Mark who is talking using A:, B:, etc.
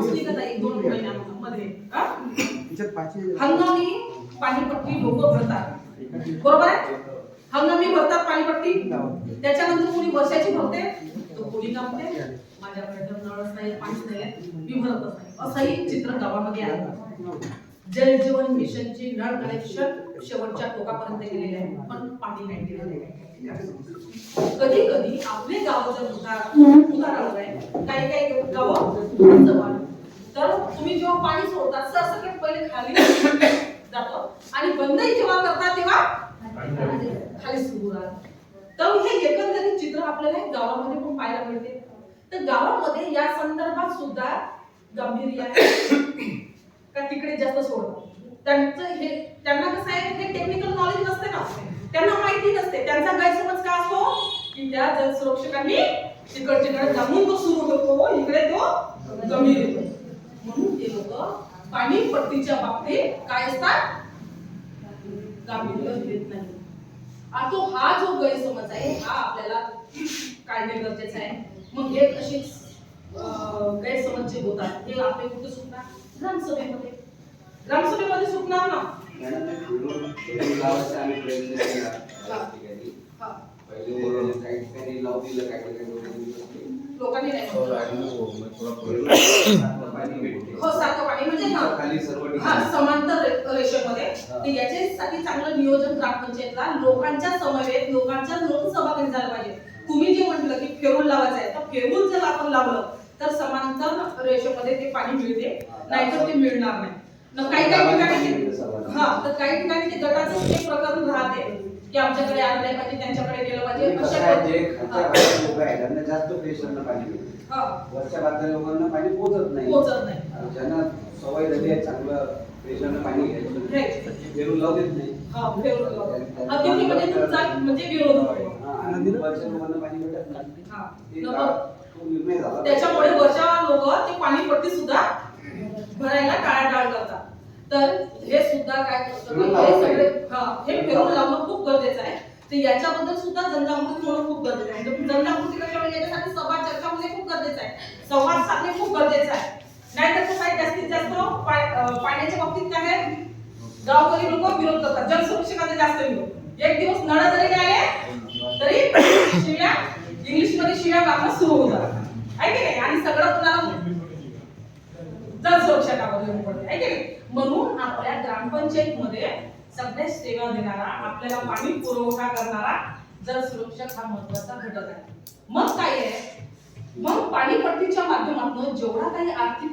A: पाऊस निघत आहे एक दोन महिन्यामध्ये. हा?
B: त्याच्यात पाचशे
A: हंगामी पाणीपट्टी लोक भरतात. बरोबर आहे? हंगामी भरतात पाणीपट्टी. त्याच्यानंतर कोणी वर्षाची भरते तर कोणी म्हणते माझ्याकडे तर नळच नाही पाणीच नाही मी भरतच नाही. असंही चित्र गावामध्ये आहे. जल जीवन मिशनचे नळ कनेक्शन शेवटच्या टोकापर्यंत गेलेले आहे पण पाणी नाही दिलेलं कधी कधी आपले गाव जर उदार उदाहरण आहे. काही काही गाव जवळ तर तुम्ही जेव्हा पाणी सोडतात सरसकट पहिले खाली जातं. आणि बंदही जेव्हा करतात तेव्हा खाली सुरू राहतं तर हे एकंदरीत चित्र आपल्याला गावामध्ये पण पाहायला मिळते. तर गावामध्ये या संदर्भात सुद्धा गांभीर्य आहे का तिकडे जास्त सोडतात. त्यांचं हे त्यांना कसं आहे हे टेक्निकल नॉलेज नसते ना त्यांना माहिती नसते. त्यांचा गैरसमज काय असतो? की त्या जलसुरक्षकांनी तिकडच्याकडे जमून तो सुरू करतो इकडे तो कमी येतो म्हणून ते लोक पाणी पट्टीच्या बाबतीत काय असतात? गांभीर्य देत नाही. आता तो हा जो गैरसमज आहे हा आपल्याला काढणे गरजेचं आहे. मग हे अं, गैरसमज जे होतात हे आपले कुठे सुटणार? ग्रामसभेमध्ये. ग्रामसभेमध्ये सुटणार ना?
C: आम्ही प्रयत्न
A: तर याच्यासाठी चांगलं नियोजन ग्रामपंचायतला. लोकांच्या समवेत लोकांच्या लोकसहभागी झालं पाहिजे. तुम्ही जे म्हटलं की फेरूल लावायचं आहे तर फेरूल जर आपण लावलं तर समांतर रेषेमध्ये ते पाणी मिळते. नाहीतर ते मिळणार नाही. काही काही ठिकाणी ते- हा तर काही ठिकाणी ते गटाचं एक प्रकरण राहते की आमच्याकडे आलं नाही पाहिजे त्यांच्याकडे गेलं पाहिजे.
C: कसं
A: अशा
C: आहे, लोक आहेत त्यांना जास्त प्रेशरनं पाणी
A: हा.
C: वरच्या भागातल्या लोकांना पाणी पोहोचत नाही.
A: पोहोचत नाही.
C: ज्यांना सवय झाली आहे चांगलं प्रेशरनं पाणी घ्यायचं. लावू देत नाही.
A: हा. अतिथी म्हणजे तुमचा म्हणजे विरोध होतो.
C: हा, लोकांना पाणी भेटत नाही.
A: हा
C: ते निर्णय झाला.
A: त्याच्यामुळे वरच्या लोक ते पाणीपट्टी सुद्धा भरायला टाळाटाळ करतात. तर हे सुद्धा काय करतं
C: फिरून
A: की
C: लावलं
A: हे सगळे. हा हे फिरून लावणं खूप गरजेचं आहे. तर याच्याबद्दल सुद्धा जनजागृती होणं खूप गरजेचं आहे. तर जनजागृती कशामुळे याच्यासाठी संवाद चर्चा होणे खूप गरजेचं आहे. संवाद साधणे खूप गरजेचं आहे. नाहीतर कसं आहे जास्तीत जास्त पा- अं, पाण्याच्या बाबतीत काय आहे गावकरी लोक विरोध करतात. जलसुरक्षकांचा जास्त विरोध. एक दिवस नळ जरी आले तरी शिव्या इंग्लिशमध्ये शिव्या मारणं सुरू होतात आहे की नाही? आणि सगळं कुणाला जल पडते. आहे की नाही? म्हणून आपल्या ग्रामपंचायत मध्ये सगळ्या सेवा देणारा आपल्याला पाणी पुरवठा करणारा जलसुरक्षक हा महत्त्वाचा घटक आहे. मग काय आहे? मग पाणीपट्टीच्या माध्यमातून जेवढा काही आर्थिक